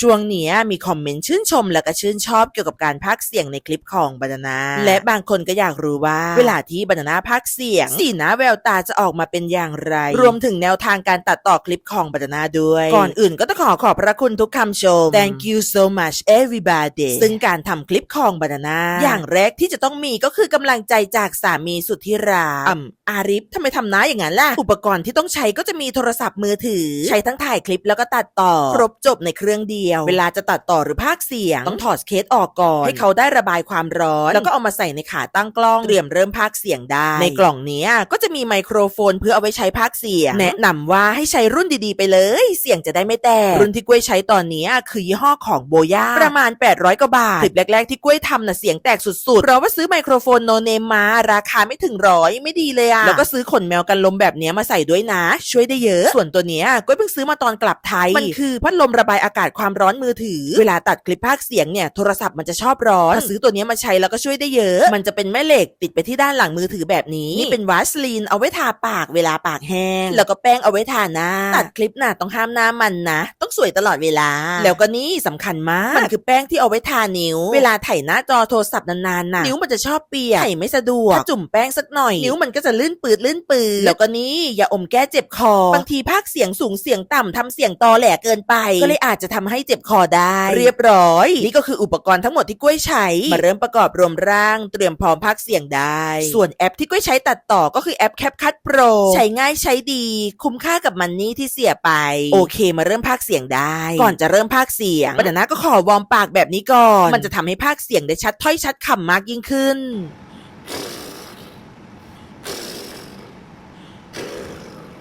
ช่วงเนี้ยมีคอมเมนต์ชื่นชมและก็ชื่นชอบเกี่ยวกับการพากย์เสียงในคลิปของบานานาและบางคนก็อยากรู้ว่า เวลาที่บานานาพากย์เสียง สีหน้าแววตาจะออกมาเป็นอย่างไร รวมถึงแนวทางการตัดต่อคลิปของบานานาด้วย ก่อนอื่นก็ต้องขอขอบพระคุณทุกคำชม thank you so much everybody ซึ่งการทำคลิปของบานานาอย่างแรกที่จะต้องมีก็คือกำลังใจจากสามีสุดที่รักอ่ำอาริฟทำไมทำน้าอย่างนั้นล่ะอุปกรณ์ที่ต้องใช้ก็จะมีโทรศัพท์มือถือ ใช้ทั้งถ่ายคลิปแล้วก็ตัดต่อ ครบจบในเครื่องเดียวเวลาจะตัดต่อหรือพากย์เสียง ต้องถอดเคสออกก่อน ให้เขาได้ระบายความร้อน แล้วก็เอามาใส่ในขาตั้งกล้องเตรียมเริ่มพากย์เสียงได้ ในกล่องเนี้ยก็จะมีไมโครโฟนเพื่อเอาไว้ใช้พากย์เสียง แนะนำว่าให้ใช้รุ่นดีๆไปเลย เสียงจะได้ไม่แตกรุ่นที่กล้วยใช้ตอนเนี้ยคือยี่ห้อของโบย่าประมาณ 800กว่าบาทคลิปแรก ๆ ที่กล้วยทำน่ะเสียงแตกสุดๆเพราะว่าซื้อไมโครโฟนโนเนมมาราคาไม่ถึงร้อยไม่ดีเลยอะแล้วก็ซื้อขนแมวกันลมแบบเนี้ยมาใส่ด้วยนะ ช่วยได้เยอะ ส่วนตัวเนี้ยกล้วยเพิ่งซื้อมาตอนกลับไทยมันคือพัดลมระบายอากาศความร้อนมือถือ เวลาตัดคลิปภาคเสียงเนี่ยโทรศัพท์มันจะชอบร้อนถ้าซื้อตัวเนี้ยมาใช้แล้วก็ช่วยได้เยอะ มันจะเป็นแม่เหล็กติดไปที่ด้านหลังมือถือแบบนี้นี่เป็นวาสลีนเอาไว้ทาปากเวลาปากแห้ง แล้วก็แป้งเอาไว้ทาหน้าตัดคลิปน่ะต้องห้ามหน้ามันนะต้อง สวยตลอดเวลา แล้วก็นี่สำคัญมาก มันคือแป้งที่เอาไว้ทานิ้ว เวลาถ่ายหน้าจอโทรศัพท์นานๆน่ะนิ้วมันจะชอบเปียกถ่ายไม่สะดวกถ้าจุ่มแป้งสักหน่อย นิ้วมันก็จะลื่นปืดลื่นปืดแล้วก็นี่อย่าอมแก้เจ็บคอบางทีภาคเสียงสูงเสียงต่ำทำเสียงตอแหลเกินไป ก็เลยอาจจะทำให้เจ็บคอได้ เรียบร้อย นี่ก็คืออุปกรณ์ทั้งหมดที่กล้วยใช้ มาเริ่มประกอบรวมร่าง เตรียมพร้อมภาคเสียงได้ ส่วนแอปที่กล้วยใช้ตัดต่อก็คือแอป CapCut Pro ใช้ง่ายใช้ดี คุ้มค่ากับมันนี่ที่เสียไป โอเค มาเริ่มภาคเสียงได้ ก่อนจะเริ่มภาคเสียงบรรณาก็ขอวอร์มปากแบบนี้ก่อน มันจะทำให้ภาคเสียงได้ชัดถ้อยชัดคำมากยิ่งขึ้น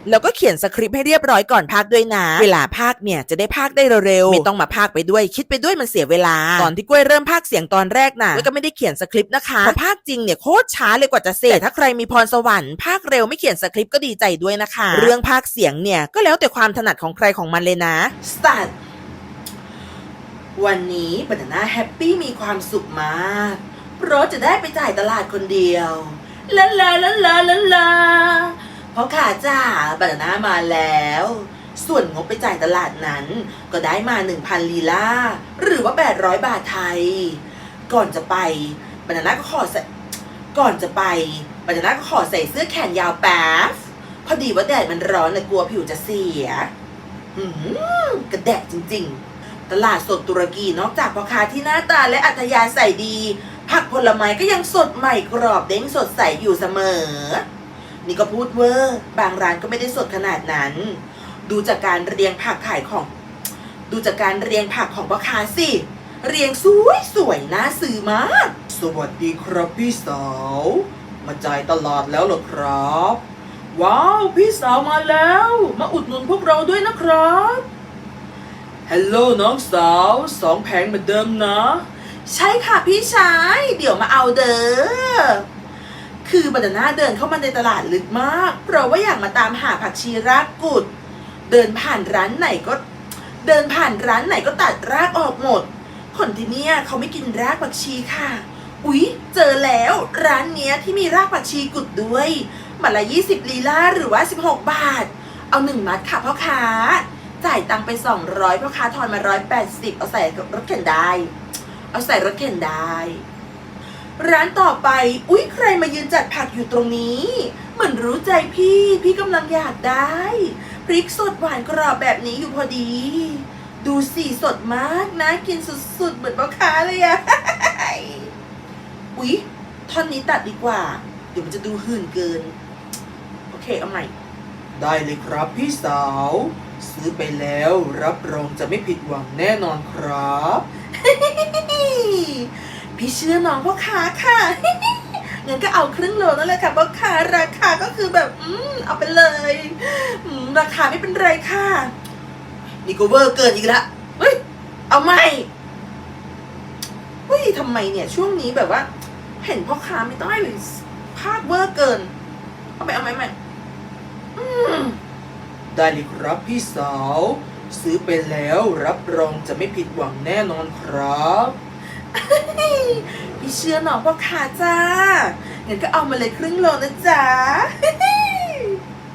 แล้วก็เขียนสคริปต์ให้เรียบร้อยก่อนพากด้วยนะ เวลาพากเนี่ยจะได้พากได้เร็วๆ ไม่ต้องมาพากไปด้วย คิดไปด้วยมันเสียเวลา ตอนที่กล้วยเริ่มพากเสียงตอนแรกน่ะกล้วยก็ไม่ได้เขียนสคริปต์นะคะเพราะพากจริงเนี่ยโคตรช้าเลยกว่าจะเสร็จแต่ถ้าใครมีพรสวรรค์พากเร็วไม่เขียนสคริปต์ก็ดีใจด้วยนะคะ เรื่องพากเสียงเนี่ยก็แล้วแต่ความถนัดของใครของมันเลยนะ start วันนี้บรรณาแฮปปี้มีความสุขมากเพราะจะได้ไปจ่ายตลาดคนเดียวลาลาลาลาลาลา เพราะขาจ้าบรรณามาแล้ว ส่วนงบไปจ่ายตลาดนั้น ก็ได้มา 1,000 ลีลาหรือว่า 800 บาทไทย ก่อนจะไปบรรณาก็ขอใส่ก่อนจะไปบรรณาก็ขอใส่เสื้อแขนยาวแป๊บพอดีว่าแดดมันร้อนนะกลัวผิวจะเสียหืมกระแดดจริง ๆ ตลาดสดตุรกีนอกจากพ่อค้าที่หน้าตาและอัธยาศัยดี ผักผลไม้ก็ยังสดใหม่กรอบเด้งสดใสอยู่เสมอ นี่ก็พูดเวอร์บางร้านก็ไม่ได้สดขนาดนั้น ดูจากการเรียงผักขายของ ดูจากการเรียงผักของพ่อค้าสิ เรียงสวยสวยๆน่าซื้อมาก สวัสดีครับพี่สาว มาจ่ายตลาดแล้วเหรอครับ ว้าว พี่สาวมาแล้ว มาอุดหนุนพวกเราด้วยนะครับฮัลโหลน้องสาวสองแผงเหมือนเดิมนะ ใช่ค่ะพี่ชาย เดี๋ยวมาเอาเด้อ คือบรรณาเดินเข้ามาในตลาดลึกมาก เพราะว่าอยากมาตามหาผักชีรากกุด เดินผ่านร้านไหนก็ เดินผ่านร้านไหนก็ตัดรากออกหมด คนที่เนี่ยเขาไม่กินรากผักชีค่ะ อุ๊ย เจอแล้วร้านเนี้ยที่มีรากผักชีกุดด้วยมัดละ 20 ลีลาหรือว่า 16 บาท เอาหนึ่งมัดค่ะพ่อค้า จ่ายตังไป 200พ่อค้าทอนมา 180 เอาใส่รถเข็นได้ เอาใส่รถเข็นได้ ร้านต่อไป อุ๊ย ใครมายืนจัดผักอยู่ตรงนี้ เหมือนรู้ใจพี่ พี่กำลังอยากได้ พริกสดหวานกรอบแบบนี้อยู่พอดี ดูสีสดมากนะ กินสุดๆ เหมือนพ่อค้าเลยอะอุ๊ย ท่อนนี้ตัดดีกว่า เดี๋ยวมันจะดูหื่นเกิน โอเค เอาใหม่ ได้เลยครับพี่สาว ซื้อไปแล้วรับรองจะไม่ผิดหวังแน่นอนครับ พี่เชื่อน้องพ่อค้าค่ะงั้นก็เอาครึ่งโลนั่นแหละค่ะพ่อค้าราคาก็คือแบบ อืมเอาไปเลยอืมราคาไม่เป็นไรค่ะนี่ก็เวอร์เกินอีกละเฮ้ยเอาใหม่เฮ้ยทำไมเนี่ย ช่วงนี้แบบว่า เห็นพ่อค้าไม่ต้องให้ภาคเวอร์เกิน เอาไปเอาใหม่ใหม่อืมได้เลยครับพี่สาว ซื้อไปแล้วรับรองจะไม่ผิดหวังแน่นอนครับ พี่เชื่อหนอพ่อข้าจ้างั้นก็เอามาเลยครึ่งโลนะจ๊ะ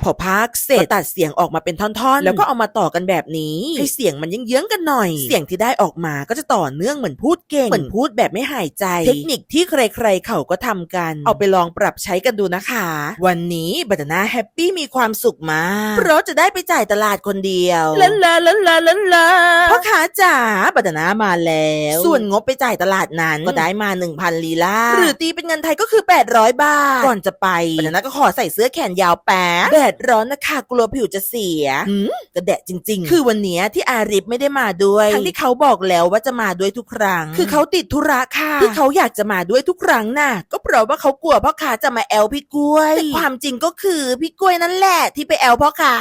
พอพักเสร็จก็ตัดเสียงออกมาเป็นท่อนๆ แล้วก็เอามาต่อกันแบบนี้ ให้เสียงมันเยื้องๆกันหน่อย เสียงที่ได้ออกมาก็จะต่อเนื่องเหมือนพูดเก่ง เหมือนพูดแบบไม่หายใจ เทคนิคที่ใครๆเขาก็ทำกัน เอาไปลองปรับใช้กันดูนะคะ วันนี้บัตนาแฮปปี้มีความสุขมากเพราะจะได้ไปจ่ายตลาดคนเดียวลาลาลาลาลาลาพ่อค้าจ๋าบัตนามาแล้ว ส่วนงบไปจ่ายตลาดนั้นก็ได้มา1,000ลีลาหรือตีเป็นเงินไทยก็คือ 800 บาทก่อนจะไปบัตนาก็ขอใส่เสื้อแขนยาวแป๊ะแดดร้อนนะคะกลัวผิวจะเสียหืมก็แดดจริง ๆ คือวันเนี้ยที่อาริฟไม่ได้มาด้วยทั้งที่เขาบอกแล้วว่าจะมาด้วยทุกครั้ง คือเขาติดธุระค่ะที่เขาอยากจะมาด้วยทุกครั้งน่ะ ก็เพราะว่าเขากลัวพ่อค้าจะมาแอลพี่กล้วยแต่ความจริงก็คือพี่กล้วยนั่นแหละที่ไปแอลพ่อค้า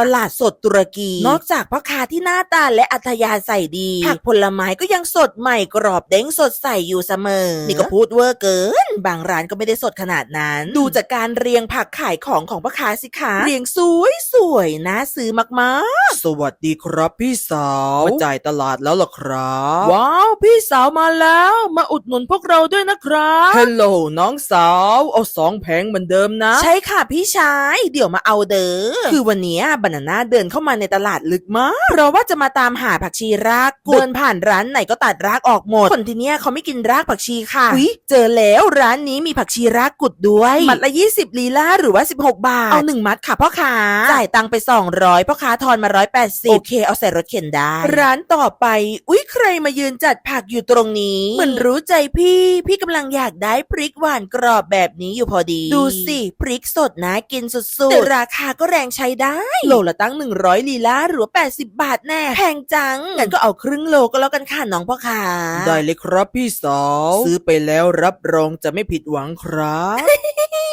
ตลาดสดตุรกี นอกจากพ่อค้าที่หน้าตาและอัธยาศัยดี ผักผลไม้ก็ยังสดใหม่กรอบเด้งสดใสอยู่เสมอ นี่ก็พูดเวอร์เกิน บางร้านก็ไม่ได้สดขนาดนั้น ดูจากการเรียงผักขายของของพ่อค้าสิคะเรียงสวยสวยๆน่าซื้อมากๆ สวัสดีครับพี่สาวมาจ่ายตลาดแล้วหรอครับ ว้าว พี่สาวมาแล้ว มาอุดหนุนพวกเราด้วยนะครับฮัลโหลน้องสาว เอาสองแผงเหมือนเดิมนะ ใช่ค่ะพี่ชาย เดี๋ยวมาเอาเด้อคือวันนี้บานาน่าเดินเข้ามาในตลาดลึกมากเพราะว่าจะมาตามหาผักชีรากกุดเดินผ่านร้านไหนก็ตัดรากออกหมดคนที่เนี้ยเขาไม่กินรากผักชีค่ะอุ๊ยเจอแล้วร้านนี้มีผักชีรากกุดด้วยมัดละ20ลีลาหรือว่า16บาทเอาหนึ่งมัดค่ะพ่อค้าจ่ายตังค์ไป200พ่อค้าทอนมา180โอเคเอาใส่รถเข็นได้ ร้านต่อไป อุ๊ยใครมายืนจัดผักอยู่ตรงนี้ เหมือนรู้ใจพี่ พี่กำลังอยากได้พริกหวานกรอบแบบนี้อยู่พอดี ดูสิพริกสดนะกินสุดๆแต่ราคาก็แรงใช้ได้ โลละตั้ง100ลีลาหรือว่า80บาทแน่แพงจังงั้นก็เอาครึ่งโลก็แล้วกันค่ะน้องพ่อค้าได้เลยครับพี่สาว ซื้อไปแล้วรับรองจะไม่ผิดหวังครับ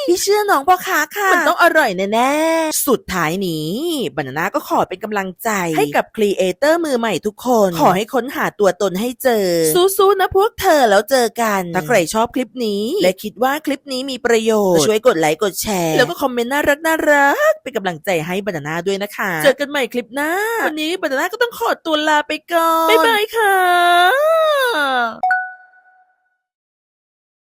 พี่เชื่อน้องพ่อค้าค่ะ มันต้องอร่อยแน่ๆ สุดท้ายนี้บานาน่าก็ขอเป็นกำลังใจ ให้กับครีเอเตอร์มือใหม่ทุกคน ขอให้ค้นหาตัวตนให้เจอ สู้ๆนะพวกเธอแล้วเจอกัน ถ้าใครชอบคลิปนี้ และคิดว่าคลิปนี้มีประโยชน์ ช่วยกดไลค์กดแชร์ แล้วก็คอมเมนต์น่ารักน่ารักเป็นกำลังใจให้บานาน่าด้วยนะคะ เจอกันใหม่คลิปหน้า วันนี้บานาน่าก็ต้องขอตัวลาไปก่อนบ๊ายบายค่ะ